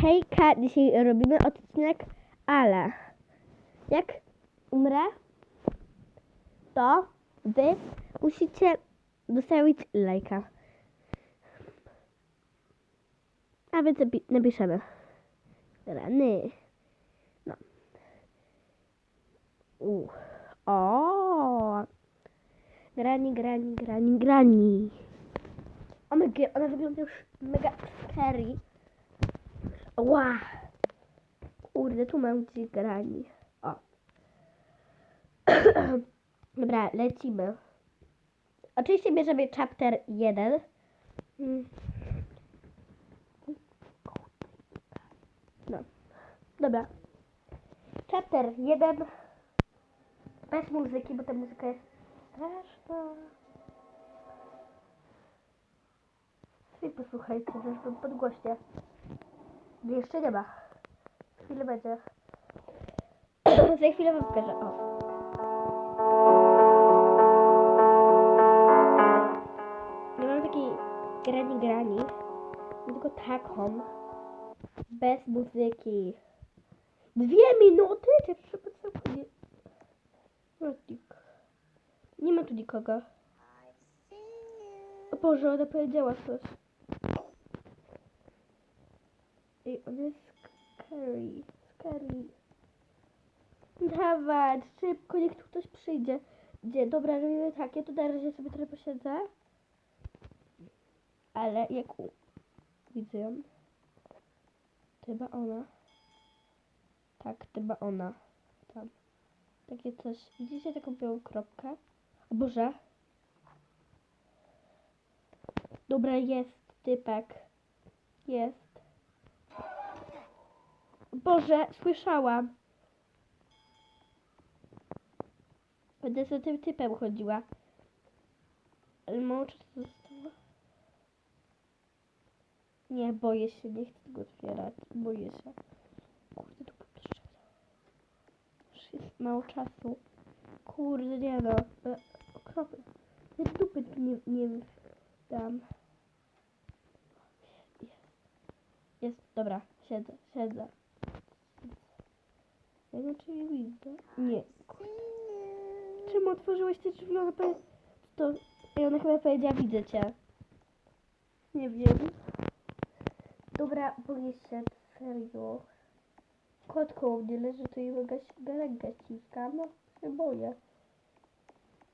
Hejka, dzisiaj robimy odcinek, ale jak umrę, to wy musicie zostawić lajka. A więc napi- napiszemy. Rany. No. U. O. Grani, grani, grani, grani. O my god, ona wygląda już mega scary. Ła! Kurde, tu mam gdzieś grani. O. Dobra, lecimy. Oczywiście bierzemy chapter 1. Mm. No. Dobra. Chapter 1. Bez muzyki, bo ta muzyka jest straszna. Sobie posłuchajcie, zresztą podgłośnie. Jeszcze nie ma. Chwilę będzie. Za chwilę wam pokażę. O. Ja mam taki grani grani. Tylko taką. Bez muzyki. Dwie minuty? Czy trzeba nie... Nie ma tu nikogo. O Boże, ona powiedziała coś. Ej, on jest scary. Scary. Dawać, szybko, niech tu ktoś przyjdzie. Gdzie? Dobra, robimy tak, ja tu na razie sobie trochę posiedzę. Ale jak u... widzę ją. Chyba ona. Tak, chyba ona. Tam. Takie coś. Widzicie taką białą kropkę? O Boże. Dobra, jest typek. Jest. Boże, słyszałam. Będę za tym typem chodziła. Ale mało czasu zostało. Nie, boję się, nie chcę tego otwierać. Boję się. Kurde, tu potrzebne. Już jest mało czasu. Kurde, nie no. E, Okropne. Ja dupy tu nie, nie dam. Jest, dobra, siedzę, siedzę. Ja inaczej nie widzę. Nie. Czemu otworzyłeś te drzwi? Ona powie... To... I ona chyba powiedziała, widzę cię. Nie wiem. Dobra, boję się, serio. Kot koło mnie leży, to mogę rękę ściskam. No, się boję.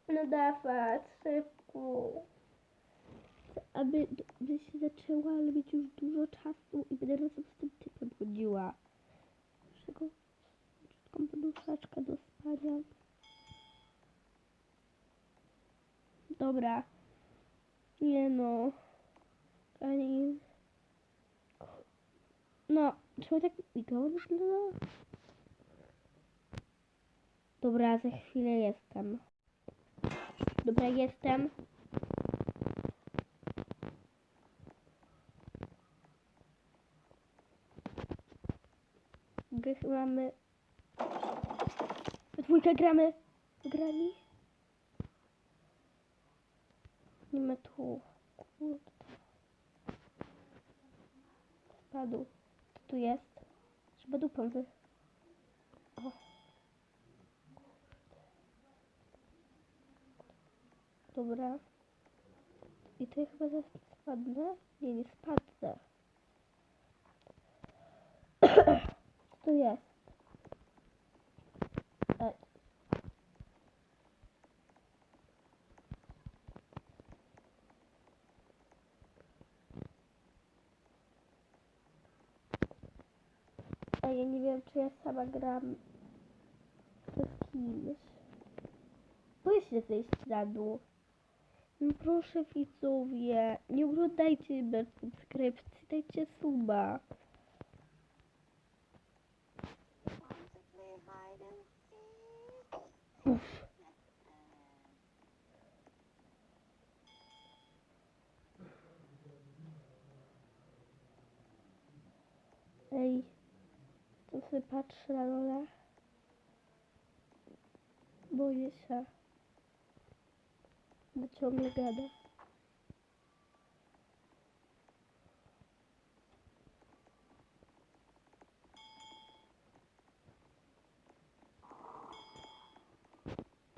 No dawać, szybko. Aby, by się zaczęła, ale mieć już dużo czasu i będę razem z tym typem chodziła. Taką taką poduszeczkę do spania. Dobra. Nie no. Ani... No, czemu tak migał wygląda? Dobra, za chwilę jestem. Dobra, jestem. Gry mamy... Dwójkę gramy. Grali? Nie ma tu. Kurde. Spadł. Co tu jest? Trzeba dupą wy... O. Dobra. I to ja chyba zaraz spadnę? Nie, nie spadnę. Co tu jest? Ej. Ej, ja nie wiem, czy ja sama gram czy z kimś. Boję się zejść na dół. No proszę widzowie, nie oglądajcie bez subskrypcji, dajcie suba. Uff. Każdy patrzy na Lola. Boję się. Bo ciągle gada.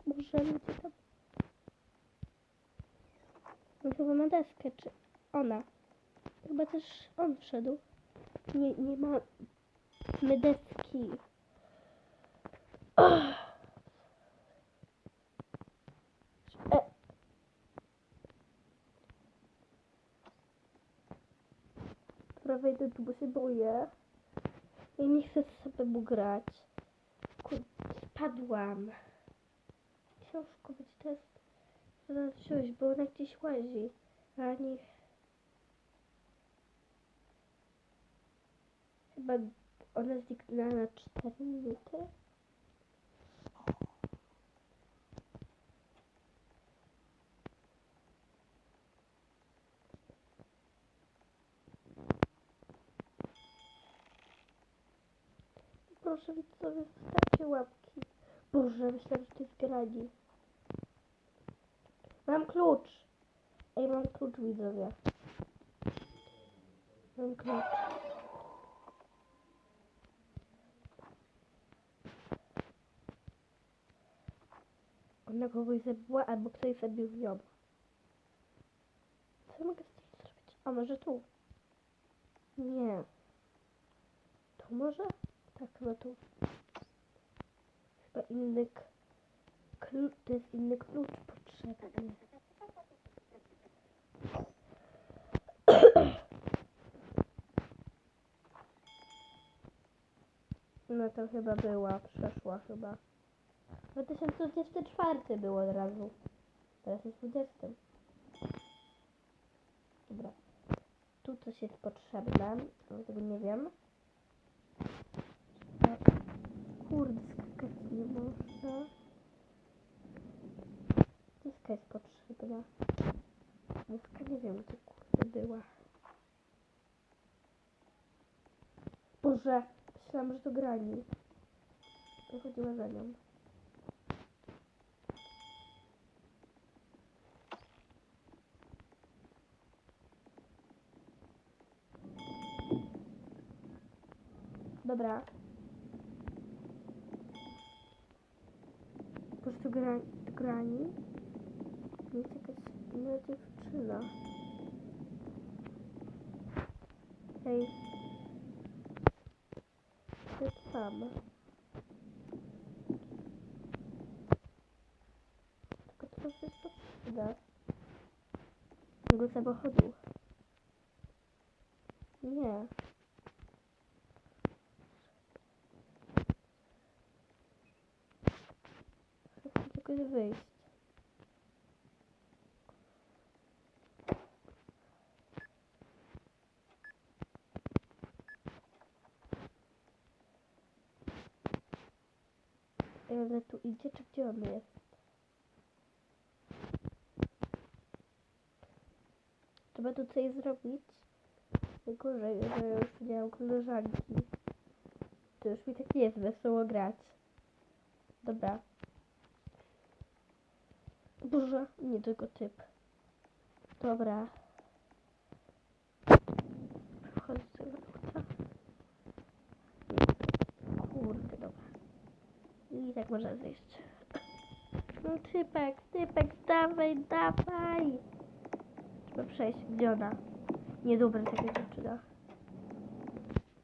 Może ludzie tam... No chyba na deskę, czy ona? Chyba też on wszedł. Nie, nie ma my deski. E. Dobra, tu, bo się boję. Ja nie chcę sobą grać. Kurde, spadłam. Ciężko być test. Zaraz wziąć, bo ona gdzieś łazi. A nie... Chyba ona zniknęła na 4 minuty. Proszę widzowie, zostawcie łapki. Boże, myślałam, że to jest grani. Mam klucz. Ej, mam klucz, widzowie. Mam klucz. Ona kogoś zabiła, albo ktoś zabił ją. Co mogę z tym zrobić? A może tu? Nie. Tu może? Tak, chyba tu. Chyba inny klucz, to jest inny klucz potrzebny. No to chyba była, przeszła chyba. 2024 było od razu. Teraz jest 20. Dobra. Tu coś jest potrzebne, ale tego nie wiem. Kurde, skakać nie można. Deska jest potrzebna. Deska nie wiem, gdzie kurde była. Boże, myślałam, że to grani. To chodziła za nią. Dobra. Po prostu gra, grani. Jest jakaś inna dziewczyna. Hej. To tam. Tylko to jest potrzebne. Tego samochodu. Nie. Chcę jakoś wyjść. Ale tu idzie, czy gdzie on jest? Trzeba tu coś zrobić. Tylko, że już nie koleżanki. To już mi tak nie jest wesoło grać. Dobra. Boże, nie tylko typ. Dobra. Wchodzę tego ducha. Kurde, dobra. I tak można zejść. No typek, typek, dawaj, dawaj. Trzeba przejść. Gdzie ona? Niedobra taka dziewczyna.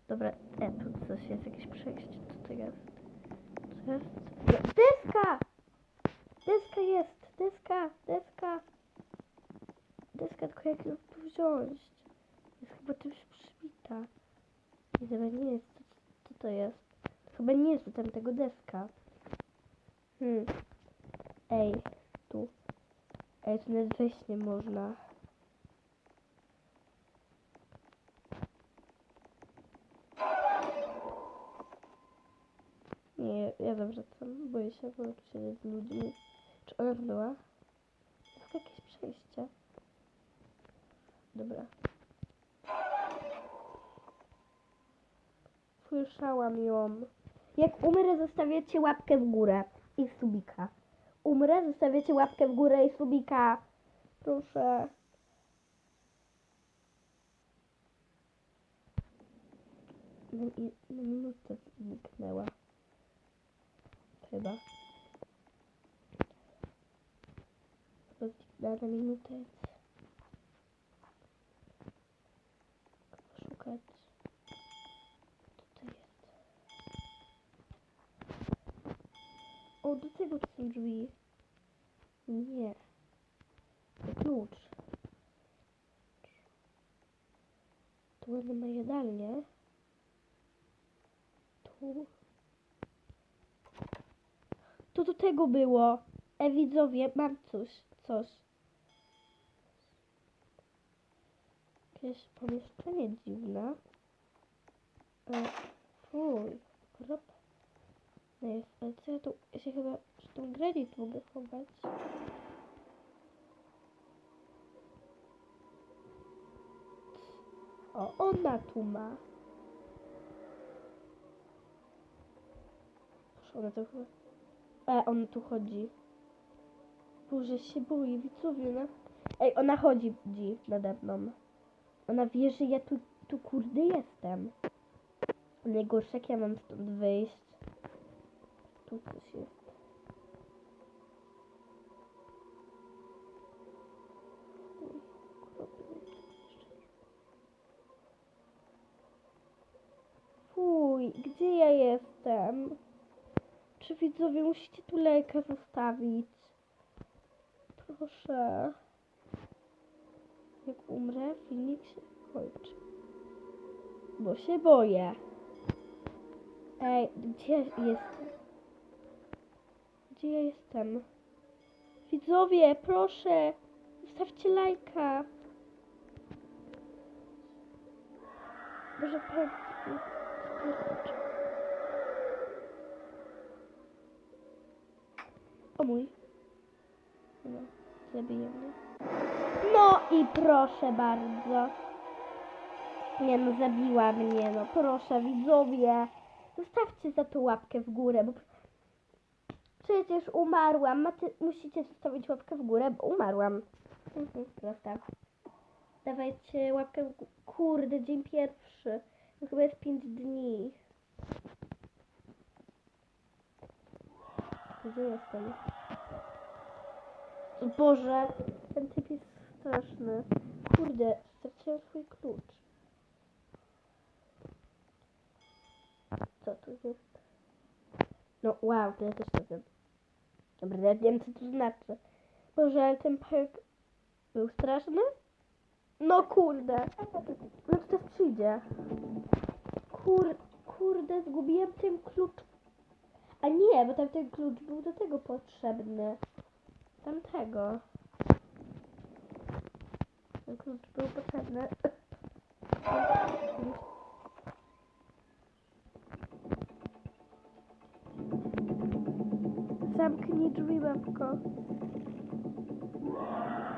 Dobra, e, tu coś jest, jakieś przejście. Co to jest? Co jest? Deska! Deska jest! Deska! Deska! Deska, tylko jak ją tu wziąć? Jest chyba czymś przybita. Nie, chyba nie jest. Co, co to jest? Chyba nie jest tam tego deska. Hmm. Ej, tu. Ej, tu nawet wejść nie można. Nie, ja dobrze tam boję się, bo się z ludźmi. Tu była? Jest jakieś przejście. Dobra. Słyszałam ją. Jak umrę, zostawiacie łapkę w górę i subika. Umrę, zostawiacie łapkę w górę i subika. Proszę. Na, na minutę zniknęła. Chyba. Na, minutę. Szukać. Tutaj jest. O, do tego to są drzwi. Nie. To klucz. Tu ładnie ma jadalnię. Tu. To do tego było. E widzowie, mam coś. Coś. Jakieś pomieszczenie dziwne. E, fuj. Krop. No jest, ale co ja tu, ja się chyba przy tą granit mogę chować. O, ona tu ma. Ona tu chyba... E, on tu chodzi. Boże, się boi, widzowie, no. Ej, ona chodzi dzi nade mną. Ona wie, że ja tu, tu kurde jestem. Najgorsze, jak ja mam stąd wyjść. Tu coś jest. Gdzie ja jestem? Czy widzowie musicie tu lejkę zostawić? Proszę. Jak umrę, filmik się kończy. Bo się boję. Ej, gdzie jestem? Gdzie ja jestem? Widzowie, proszę, zostawcie lajka. Pan... O mój. No, zabiję mnie. No i proszę bardzo. Nie no, zabiła mnie, no proszę widzowie. Zostawcie za to łapkę w górę, bo przecież umarłam. Macie, musicie zostawić łapkę w górę, bo umarłam. Mhm, Zostaw. Dawajcie łapkę w górę. Kurde, dzień pierwszy. To chyba jest 5 dni. Gdzie jestem? Boże, straszny. Kurde, straciłem swój klucz. Co tu jest? No wow, to ja też to wiem. Dobra, ja wiem co to znaczy. Boże, ale ten pajek był straszny? No kurde. No to też przyjdzie. Kur, kurde, zgubiłem ten klucz. A nie, bo tam ten klucz był do tego potrzebny. Tamtego. Ten klucz był potrzebny. Zamknij drzwi, babko.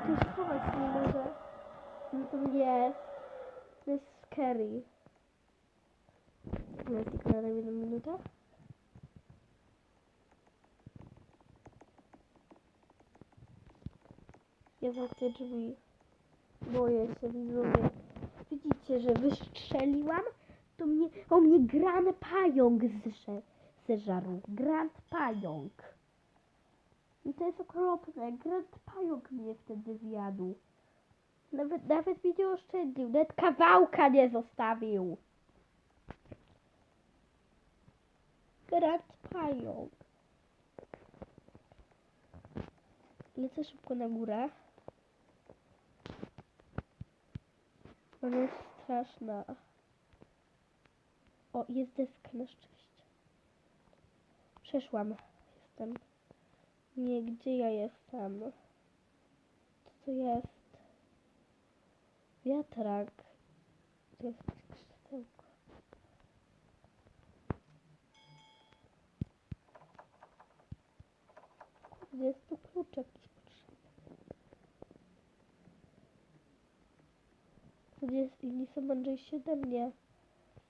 Ty schować nie może. Jest. To jest scary. No, tylko na jedną minutę. Ja zamknę drzwi. Boję się, widzowie. Widzicie, że wystrzeliłam? To mnie, o mnie gran pająk zeżarł. Grand pająk. I to jest okropne. Grand pająk mnie wtedy zjadł. Nawet, nawet mi nie oszczędził. Nawet kawałka nie zostawił. Grand pająk. Lecę szybko na górę. Ona jest straszna. O, jest deska na szczęście. Przeszłam. Jestem. Nie, gdzie ja jestem? Co to jest? Wiatrak. To jest krzesełko. Kurde, jest tu klucz jakiś potrzebny. Jest inni są mądrzejsi ode mnie.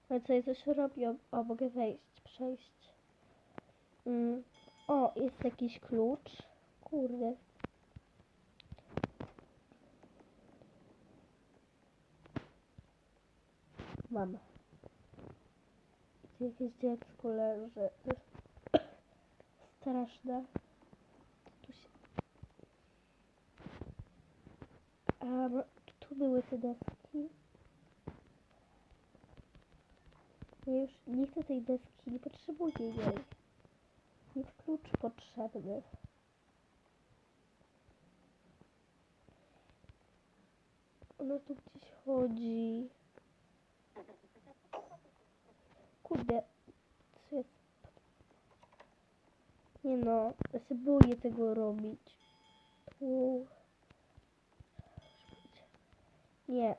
Ale co ja coś robią? O, mogę wejść, przejść. Mm. O, jest jakiś klucz. Kurde. Mam. Jakieś dziecko leży. Straszne. Tu się... No, tu były te deski. Ja już nie chcę tej deski, nie potrzebuję jej. Jest klucz potrzebny. Ona tu gdzieś chodzi. Kurde, co jest? Nie no, ja się boję tego robić. Tu. Nie.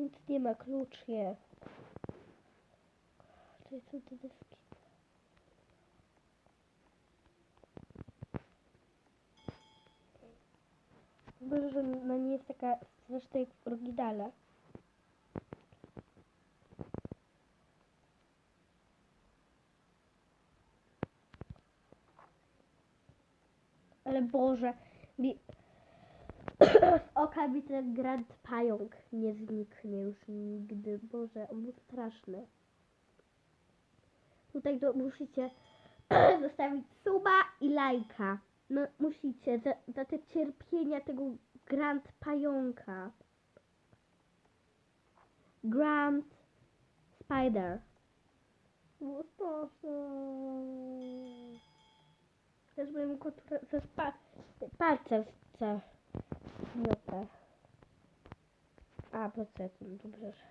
Nic nie ma, klucz jest. Tutaj są te deski. Dobrze, że ona nie jest taka zresztą jak w oryginale. Ale Boże, ten Grand Pająk nie zniknie już nigdy. Boże, on był straszny. Tutaj do, musicie zostawić suba i lajka. No musicie, za, za te cierpienia tego Grand Pająka. Grand Spider. Było straszne. Też bym go ze spa- palce w miotę. A, procentem, dobrze. że-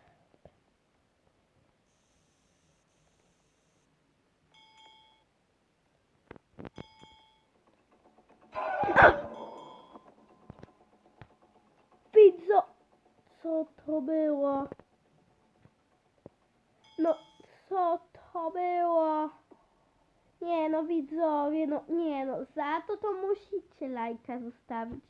Widzo! Co to było? No, co to było? Nie no, widzowie, no nie no, za to to musicie lajka zostawić.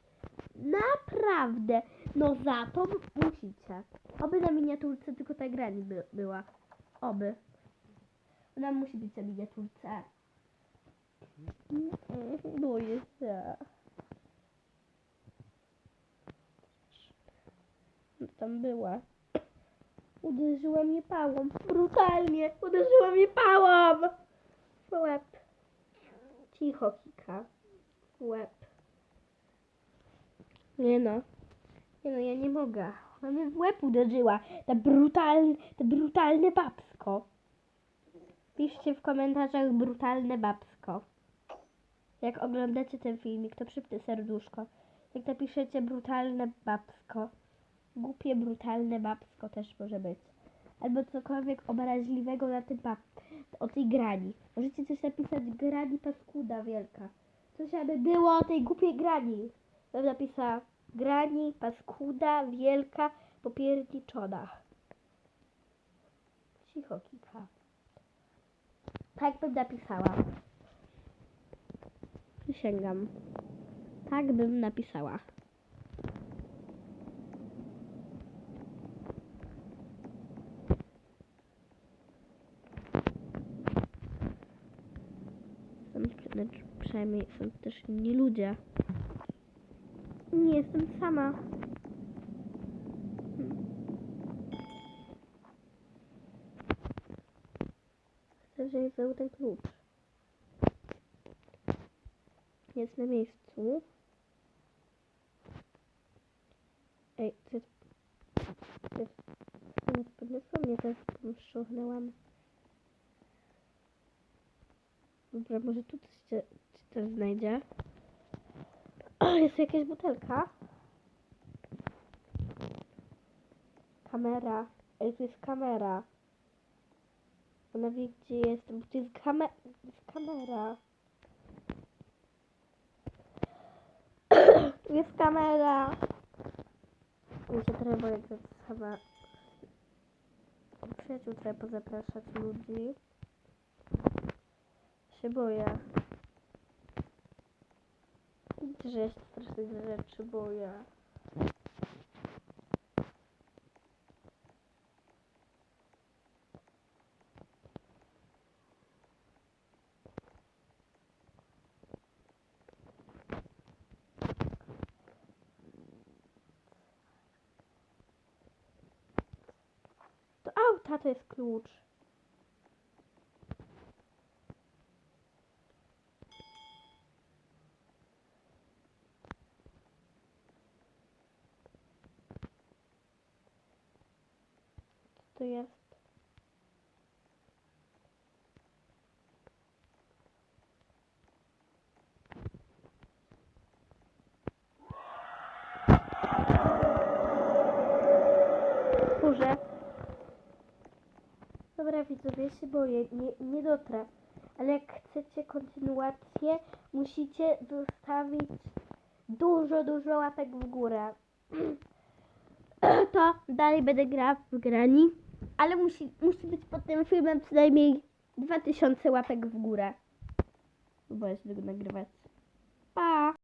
Naprawdę, no za to musicie. Oby na miniaturce tylko ta gra nie by, była. Oby. Ona musi być na miniaturce. Boję się. Tam była. Uderzyła mnie pałą. Brutalnie. Uderzyła mnie pałą. Łeb. Cicho, Kika. Łeb. Nie no. Nie no, ja nie mogę. Ona mnie w łeb uderzyła. Ta brutalne, ta brutalne babsko. Piszcie w komentarzach brutalne babsko. Jak oglądacie ten filmik, to przypnę serduszko. Jak napiszecie brutalne babsko. Głupie, brutalne babsko też może być. Albo cokolwiek obraźliwego na tym bab... o tej grani. Możecie coś napisać grani paskuda wielka. Coś aby było o tej głupiej grani. Bym napisała grani paskuda wielka popierniczona. Cicho kika. Tak bym napisała. Przysięgam. Tak bym napisała. Są, przynajmniej są też inni ludzie. Nie jestem sama. Chcę, żeby był ten klucz. Jest na miejscu. Ej, to jest... To jest... Podniosło mnie, teraz szurchnęłam. Dobra, może tu coś się też znajdzie. Jest tu jakaś butelka. Kamera. Ej, tu jest kamera. Ona wie, gdzie jestem. Tu jest, kame jest kamera. tu jest kamera. Się trochę że sama... Przyjaciół trochę pozapraszać ludzi się boję. Że ja się strasznych rzeczy boję. Do auta to jest klucz. To jest. Boże. Dobra widzowie, się boję, nie, nie dotrę. Ale jak chcecie kontynuację, musicie zostawić dużo, dużo łapek w górę. To dalej będę grała w grani, ale musi, musi być pod tym filmem przynajmniej 2000 łapek w górę. Bo się tego nagrywać.